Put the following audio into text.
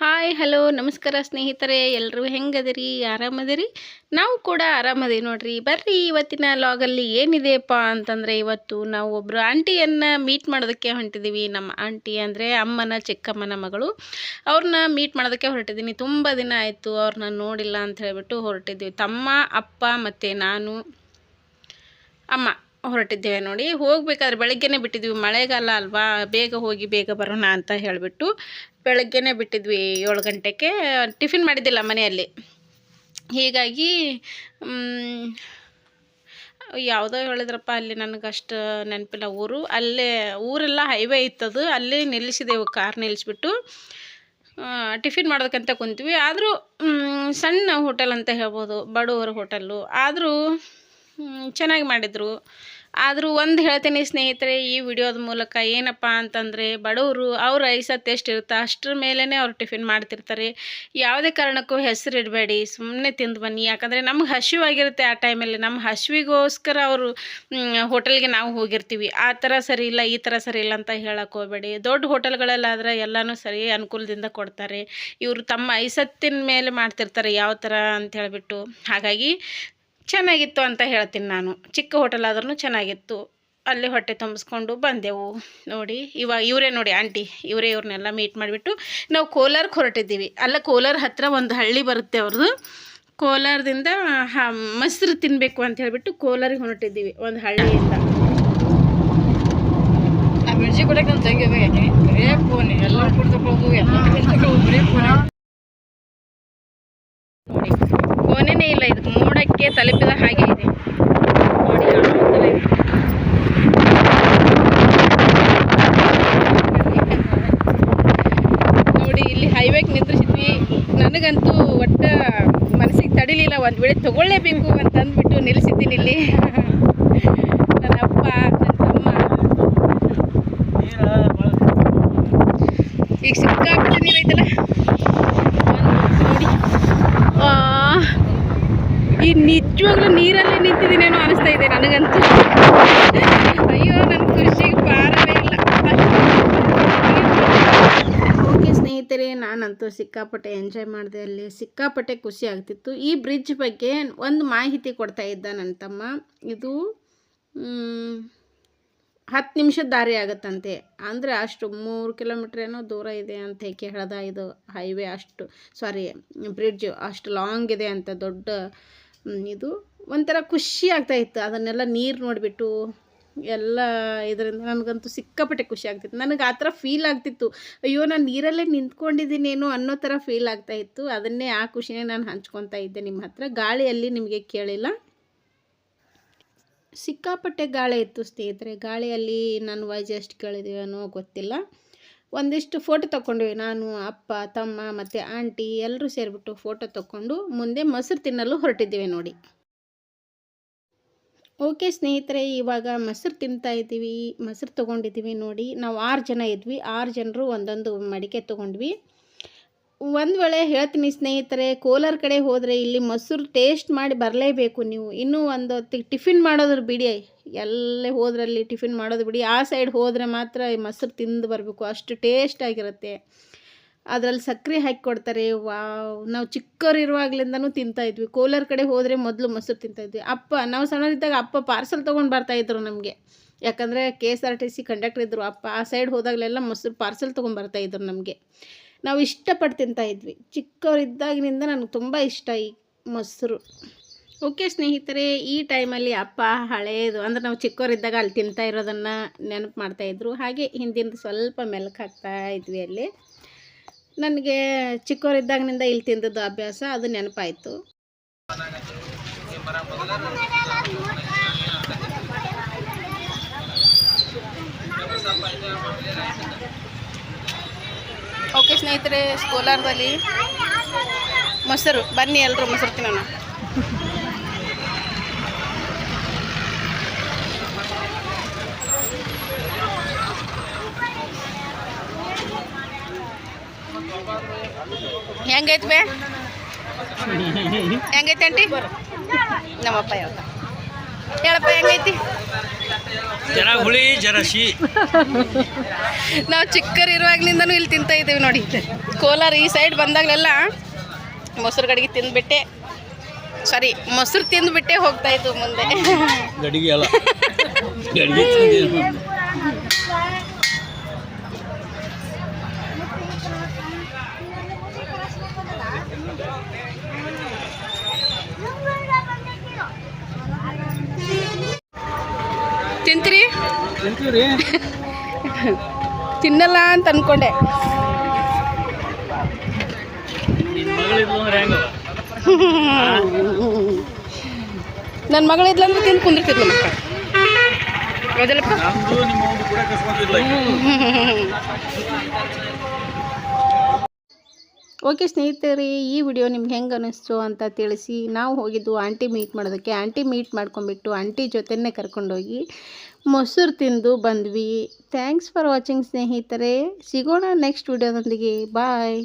Hi, hello, ನಮಸ್ಕಾರ ಸ್ನೇಹಿತರೆ ಎಲ್ಲರೂ ಹೆಂಗದಿರಿ? ಆರಾಮದಿರಿ? ನಾವು ಕೂಡ ಆರಾಮದೀವಿ ನೋಡ್ರಿ. ಬರ್ರಿ, ಇವತ್ತಿನ ಲಾಗಲ್ಲಿ ಏನಿದೆಯಪ್ಪ ಅಂತಂದರೆ ಇವತ್ತು ನಾವು ಒಬ್ಬರು ಆಂಟಿಯನ್ನು ಮೀಟ್ ಮಾಡೋದಕ್ಕೆ ಹೊಂಟಿದ್ದೀವಿ ನಮ್ಮ ಆಂಟಿ ಅಂದರೆ ಅಮ್ಮನ ಚಿಕ್ಕಮ್ಮನ ಮಗಳು. ಅವ್ರನ್ನ ಮೀಟ್ ಮಾಡೋದಕ್ಕೆ ಹೊರಟಿದ್ದೀನಿ ತುಂಬ ದಿನ ಆಯಿತು ಅವ್ರನ್ನ ನೋಡಿಲ್ಲ ಅಂತ ಹೇಳಿಬಿಟ್ಟು ಹೊರಟಿದ್ದೀವಿ ತಮ್ಮ, ಅಪ್ಪ ಮತ್ತು ನಾನು, ಅಮ್ಮ. ಹೊರಟಿದ್ದೇವೆ ನೋಡಿ. ಹೋಗ್ಬೇಕಾದ್ರೆ ಬೆಳಗ್ಗೆನೇ ಬಿಟ್ಟಿದ್ವಿ. ಮಳೆಗಾಲ ಅಲ್ವಾ? ಬೇಗ ಹೋಗಿ ಬೇಗ ಬರೋಣ ಅಂತ ಹೇಳಿಬಿಟ್ಟು ಬೆಳಗ್ಗೆನೇ ಬಿಟ್ಟಿದ್ವಿ ಏಳು ಗಂಟೆಗೆ. ಟಿಫಿನ್ ಮಾಡಿದ್ದಿಲ್ಲ ಮನೆಯಲ್ಲಿ. ಹೀಗಾಗಿ ಯಾವುದೋ ಹೇಳಿದ್ರಪ್ಪ, ಅಲ್ಲಿ ನನಗೆ ಅಷ್ಟು ನೆನಪಿಲ್ಲ ಊರು. ಅಲ್ಲೇ, ಊರೆಲ್ಲ ಹೈವೇ ಇತ್ತದು. ಅಲ್ಲಿ ನಿಲ್ಲಿಸಿದೆವು ಕಾರ್ ನಿಲ್ಲಿಸ್ಬಿಟ್ಟು. ಟಿಫಿನ್ ಮಾಡೋದಕ್ಕಂತ ಕುಂತೀವಿ. ಆದರೂ ಸಣ್ಣ ಹೋಟೆಲ್ ಅಂತ ಹೇಳ್ಬೋದು. ಬಡವರ ಹೋಟೆಲ್ಲು. ಆದರೂ ಚೆನ್ನಾಗಿ ಮಾಡಿದರು. ಆದರೂ ಒಂದು ಹೇಳ್ತೀನಿ ಸ್ನೇಹಿತರೆ, ಈ ವಿಡಿಯೋದ ಮೂಲಕ ಏನಪ್ಪ ಅಂತಂದರೆ, ಬಡವರು ಅವ್ರ ಐಸತ್ತು ಎಷ್ಟು ಇರುತ್ತೆ ಅಷ್ಟ್ರ ಮೇಲೇ ಅವ್ರು ಟಿಫಿನ್ ಮಾಡ್ತಿರ್ತಾರೆ. ಯಾವುದೇ ಕಾರಣಕ್ಕೂ ಹೆಸರು ಇಡಬೇಡಿ ಸುಮ್ಮನೆ ತಿಂದು ಬನ್ನಿ. ಯಾಕಂದರೆ ನಮ್ಗೆ ಹಸಿವಾಗಿರುತ್ತೆ ಆ ಟೈಮಲ್ಲಿ. ನಮ್ಮ ಹಸಿವಿಗೋಸ್ಕರ ಅವರು ಹೋಟೆಲ್ಗೆ ನಾವು ಹೋಗಿರ್ತೀವಿ. ಆ ಥರ ಸರಿ ಇಲ್ಲ, ಈ ಥರ ಸರಿ ಇಲ್ಲ ಅಂತ ಹೇಳಕ್ಕೆ ಹೋಗಬೇಡಿ. ದೊಡ್ಡ ಹೋಟೆಲ್ಗಳಲ್ಲಾದರೆ ಎಲ್ಲನೂ ಸರಿ ಅನುಕೂಲದಿಂದ ಕೊಡ್ತಾರೆ. ಇವರು ತಮ್ಮ ಐಸತ್ತಿನ ಮೇಲೆ ಮಾಡ್ತಿರ್ತಾರೆ ಯಾವ ಥರ ಅಂತ ಹೇಳಿಬಿಟ್ಟು. ಹಾಗಾಗಿ ಚೆನ್ನಾಗಿತ್ತು ಅಂತ ಹೇಳ್ತೀನಿ ನಾನು. ಚಿಕ್ಕ ಹೋಟೆಲ್ ಆದ್ರೂ ಚೆನ್ನಾಗಿತ್ತು. ಅಲ್ಲಿ ಹೊಟ್ಟೆ ತುಂಬಿಸ್ಕೊಂಡು ಬಂದೆವು. ನೋಡಿ ಇವಾಗ ಇವರೇ ನೋಡಿ ಆಂಟಿ ಇವರೇ ಇವ್ರನ್ನೆಲ್ಲ ಮೀಟ್ ಮಾಡಿಬಿಟ್ಟು ನಾವು ಕೋಲಾರಕ್ಕೆ ಹೊರಟಿದ್ದೀವಿ. ಅಲ್ಲ ಕೋಲಾರ ಹತ್ತಿರ ಒಂದು ಹಳ್ಳಿ ಬರುತ್ತೆ ಅವ್ರದ್ದು ಕೋಲಾರದಿಂದ ಹ ಮೊಸರು ತಿನ್ನಬೇಕು ಅಂತ ಹೇಳಿಬಿಟ್ಟು ಕೋಲಾರಿಗೆ ಹೊರಟಿದ್ದೀವಿ ಒಂದು ಹಳ್ಳಿಯಿಂದ. ನೋಡಿ ಫೋನೇನೇ ಇಲ್ಲ, ಇದಕ್ಕೆ ಮೋಡಕ್ಕೆ ತಲುಪಿದ ಹಾಗೆ ಇದೆ. ನೋಡಿ ಇಲ್ಲಿ ಹೈವೇಗೆ ನಿಂದ್ರಿಸಿದ್ವಿ ನನಗಂತೂ ಒಟ್ಟ ಮನಸ್ಸಿಗೆ ತಡಿಲಿಲ್ಲ, ಒಂದು ವೇಳೆ ತಗೊಳ್ಳೇಬೇಕು ಅಂತ ಅಂದ್ಬಿಟ್ಟು ನಿಲ್ಲಿಸಿದ್ದೀನಿ ಇಲ್ಲಿ. ನನ್ನ ಅಪ್ಪ, ನನ್ನ ತಮ್ಮ. ಈಗ ನೀರೈತಲ್ಲ ನೋಡಿ ಆ, ಈ ನಿಜವಾಗ್ಲೂ ನೀರಲ್ಲಿ ನಿಂತಿದ್ದೀನೇನೋ ಅನಿಸ್ತಾ ಇದೆ ನನಗಂತೂ. ಅಯ್ಯೋ ನನ್ನ ಖುಷಿಗೆ ಪಾರವೇ ಇಲ್ಲ. ಓಕೆ ಸ್ನೇಹಿತರೆ, ನಾನಂತೂ ಸಿಕ್ಕಾಪಟ್ಟೆ ಎಂಜಾಯ್ ಮಾಡಿದೆ, ಅಲ್ಲಿ ಸಿಕ್ಕಾಪಟ್ಟೆ ಖುಷಿ ಆಗ್ತಿತ್ತು. ಈ ಬ್ರಿಡ್ಜ್ ಬಗ್ಗೆ ಒಂದು ಮಾಹಿತಿ ಕೊಡ್ತಾ ಇದ್ದ ನನ್ನ ತಮ್ಮ. ಇದು ಹತ್ತು ನಿಮಿಷದ ದಾರಿ ಆಗುತ್ತಂತೆ. ಅಂದರೆ ಅಷ್ಟು ಮೂರು ಕಿಲೋಮೀಟ್ರ್ ಏನೋ ದೂರ ಇದೆ ಅಂತ ಹೇಗೆ ಹೇಳ್ದ ಇದು ಹೈವೇ ಅಷ್ಟು ಸಾರಿ ಬ್ರಿಡ್ಜ್ ಅಷ್ಟು ಲಾಂಗ್ ಇದೆ ಅಂತ ದೊಡ್ಡ ಇದು ಒಂಥರ ಖುಷಿ ಆಗ್ತಾಯಿತ್ತು ಅದನ್ನೆಲ್ಲ ನೀರು ನೋಡಿಬಿಟ್ಟು ಎಲ್ಲ ಇದರಿಂದ ನನಗಂತೂ ಸಿಕ್ಕಾಪಟ್ಟೆ ಖುಷಿ ಆಗ್ತಿತ್ತು. ನನಗೆ ಆ ಥರ ಫೀಲ್ ಆಗ್ತಿತ್ತು. ಅಯ್ಯೋ, ನಾನು ನೀರಲ್ಲೇ ನಿಂತ್ಕೊಂಡಿದ್ದೀನೇನೋ ಅನ್ನೋ ಥರ ಫೀಲ್ ಆಗ್ತಾ ಇತ್ತು. ಅದನ್ನೇ ಆ ಖುಷಿನೇ ನಾನು ಹಂಚ್ಕೊತಾ ಇದ್ದೆ ನಿಮ್ಮ ಹತ್ರ. ಗಾಳಿಯಲ್ಲಿ ನಿಮಗೆ ಕೇಳಿಲ್ಲ? ಸಿಕ್ಕಾಪಟ್ಟೆ ಗಾಳಿ ಇತ್ತು ಸ್ನೇಹಿತರೆ. ಗಾಳಿಯಲ್ಲಿ ನಾನು ವಾಯ್ಸ್ ಎಷ್ಟು ಕೇಳಿದೀವನೋ ಗೊತ್ತಿಲ್ಲ. ಒಂದಿಷ್ಟು ಫೋಟೋ ತಗೊಂಡ್ವಿ ನಾನು, ಅಪ್ಪ, ತಮ್ಮ ಮತ್ತು ಆಂಟಿ ಎಲ್ಲರೂ ಸೇರಿಬಿಟ್ಟು ಫೋಟೋ ತಗೊಂಡು ಮುಂದೆ ಮೊಸರು ತಿನ್ನಲು ಹೊರಟಿದ್ದೀವಿ ನೋಡಿ. ಓಕೆ ಸ್ನೇಹಿತರೆ, ಇವಾಗ ಮೊಸರು ತಿಂತಾ ಇದ್ದೀವಿ. ಮೊಸರು ತೊಗೊಂಡಿದ್ದೀವಿ ನೋಡಿ. ನಾವು ಆರು ಜನ ಇದ್ವಿ. ಆರು ಜನರು ಒಂದೊಂದು ಮಡಿಕೆ ತೊಗೊಂಡ್ವಿ. ಒಂದು ವೇಳೆ ಹೇಳ್ತೀನಿ ಸ್ನೇಹಿತರೆ, ಕೋಲಾರ ಕಡೆ ಹೋದರೆ ಇಲ್ಲಿ ಮೊಸರು ಟೇಸ್ಟ್ ಮಾಡಿ ಬರಲೇಬೇಕು ನೀವು. ಇನ್ನೂ ಒಂದು ಟಿಫಿನ್ ಮಾಡೋದ್ರ ಬಿಡಿ. ಎಲ್ಲೇ ಹೋದ್ರಲ್ಲಿ ಟಿಫಿನ್ ಮಾಡೋದು ಬಿಡಿ. ಆ ಸೈಡ್ ಹೋದರೆ ಮಾತ್ರ ಈ ಮೊಸರು ತಿಂದು ಬರಬೇಕು. ಅಷ್ಟು ಟೇಸ್ಟ್ ಆಗಿರುತ್ತೆ. ಅದರಲ್ಲಿ ಸಕ್ಕರೆ ಹಾಕಿ ಕೊಡ್ತಾರೆ. ವಾವ್ ನಾವು ಚಿಕ್ಕವ್ರು ತಿಂತಾಯಿದ್ವಿ ಕೋಲಾರ ಕಡೆ ಹೋದರೆ ಮೊದಲು ಮೊಸರು ತಿಂತಾ ಇದ್ವಿ. ಅಪ್ಪ, ನಾವು ಸಣ್ಣವರಿದ್ದಾಗ ಅಪ್ಪ ಪಾರ್ಸಲ್ ತೊಗೊಂಡು ಬರ್ತಾಯಿದ್ರು ನಮಗೆ. ಯಾಕಂದರೆ K S R T C conductor ಇದ್ದರು ಅಪ್ಪ, ಆ ಸೈಡ್ ಹೋದಾಗಲೆಲ್ಲ ಮೊಸರು ಪಾರ್ಸಲ್ ತೊಗೊಂಡು ಬರ್ತಾಯಿದ್ರು ನಮಗೆ. ನಾವು ಇಷ್ಟಪಟ್ಟು ತಿಂತಾಯಿದ್ವಿ ಚಿಕ್ಕವರಿದ್ದಾಗಿನಿಂದ ನನಗೆ ತುಂಬ ಇಷ್ಟ ಈ ಮೊಸರು. ಓಕೆ ಸ್ನೇಹಿತರೆ, ಈ ಟೈಮಲ್ಲಿ ಅಪ್ಪ ಹಳೆಯದು ಅಂದ್ರೆ ನಾವು ಚಿಕ್ಕವರಿದ್ದಾಗ ಅಲ್ಲಿ ತಿಂತಾ ಇರೋದನ್ನು ನೆನಪು ಮಾಡ್ತಾಯಿದ್ರು ಹಾಗೆ ಹಿಂದಿಂದ ಸ್ವಲ್ಪ ಮೆಲುಕು ಹಾಕ್ತಾ ಇದ್ವಿ ಅಲ್ಲಿ. ನನಗೆ ಚಿಕ್ಕವರಿದ್ದಾಗಿನಿಂದ ಇಲ್ಲಿ ತಿಂದದ್ದು ಅಭ್ಯಾಸ, ಅದು ನೆನಪಾಯಿತು. ಓಕೆ ಸ್ನೇಹಿತರೆ ಕೋಲಾರದಲ್ಲಿ ಮೊಸರು, ಬನ್ನಿ ಎಲ್ಲರೂ ಮೊಸರು ತಿನ್ನೋಣ. ಹೆಂಗೈತೆ ಬೇ? ಹೆಂಗೈತೆ ಅಂಟಿ ನಮ್ಮಪ್ಪ ಹೇಳ್ತ ಹೇಳಪ್ಪ ಹೆಂಗೈತಿ? ಜರ ಹುಳಿ ಜರ ಸಿ ನಾವು ಚಿಕ್ಕರಿರುವಾಗ್ಲಿಂದನೂ ಇಲ್ಲಿ ತಿಂತ ಇದ್ದೀವಿ ನೋಡಿ. ಕೋಲಾರ ಈ ಸೈಡ್ ಬಂದಾಗಲೆಲ್ಲ ಮೊಸರು ಗಡಿಗೆ ತಿಂದ್ಬಿಟ್ಟೆ. ಸಾರಿ ಮೊಸರು ತಿಂದ್ಬಿಟ್ಟೆ ಹೋಗ್ತಾ ಇದ್ದು ಮುಂದೆ ಗಡಿಗೆ ಅಲ್ಲ ಗಡಿಗೆ ತಿಂದಿದ್ದು. ತಿಂತೀರಿ? ತಿಂತೀವ್ರಿ. ತಿನ್ನಲ್ಲ ಅಂತ ಅನ್ಕೊಂಡೆ. ನಿನ್ನ ಮಗಳಿದ್ಲ ಅಂದ್ರೆ ತಿಂದು ಕುಂದಿರ್ತಿದ್ಲು ಮಕ್ಕ ಹೌದಲ್ಲಪ್ಪ ನಮ್ದು ನಿಮ್ಮ ಒಂದು ಕೂಡ ಕಸ್ಕೊಂಡಿಲ್ಲ ಓಕೆ ಸ್ನೇಹಿತರೆ, ಈ ವಿಡಿಯೋ ನಿಮ್ಗೆ ಹೆಂಗೆ ಅನ್ನಿಸ್ತು ಅಂತ ತಿಳಿಸಿ. ನಾವು ಹೋಗಿದ್ದು ಆಂಟಿ ಮೀಟ್ ಮಾಡೋದಕ್ಕೆ. ಆಂಟಿ ಮೀಟ್ ಮಾಡ್ಕೊಂಬಿಟ್ಟು ಆಂಟಿ ಜೊತೆನೇ ಕರ್ಕೊಂಡೋಗಿ ಮೊಸರು ತಿಂದು ಬಂದ್ವಿ. ಥ್ಯಾಂಕ್ಸ್ ಫಾರ್ ವಾಚಿಂಗ್ ಸ್ನೇಹಿತರೆ. ಸಿಗೋಣ ನೆಕ್ಸ್ಟ್ ವಿಡಿಯೋದೊಂದಿಗೆ. ಬಾಯ್.